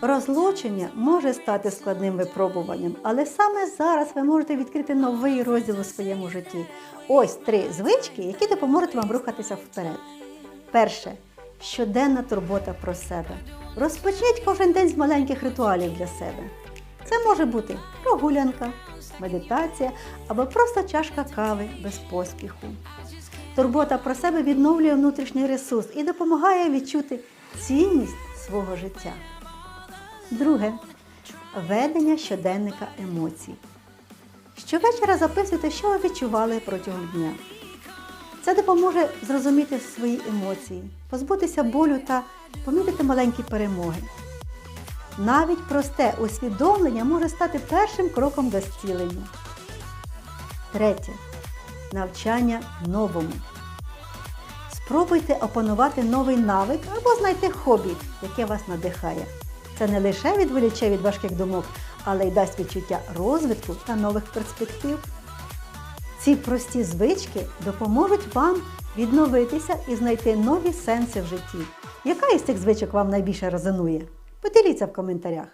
Розлучення може стати складним випробуванням, але саме зараз ви можете відкрити новий розділ у своєму житті. Ось три звички, які допоможуть вам рухатися вперед. Перше щоденна турбота про себе. Розпочніть кожен день з маленьких ритуалів для себе. Це може бути прогулянка, медитація або просто чашка кави без поспіху. Турбота про себе відновлює внутрішній ресурс і допомагає відчути цінність свого життя. Друге ведення щоденника емоцій. Щовечора записуйте, що ви відчували протягом дня. Це допоможе зрозуміти свої емоції, позбутися болю та помітити маленькі перемоги. Навіть просте усвідомлення може стати першим кроком до зцілення. Третє. Навчання новому. Спробуйте опанувати новий навик або знайти хобі, яке вас надихає. Це не лише відволіче від важких думок, але й дасть відчуття розвитку та нових перспектив. Ці прості звички допоможуть вам відновитися і знайти нові сенси в житті. Яка із цих звичок вам найбільше резонує? Поділіться в коментарях.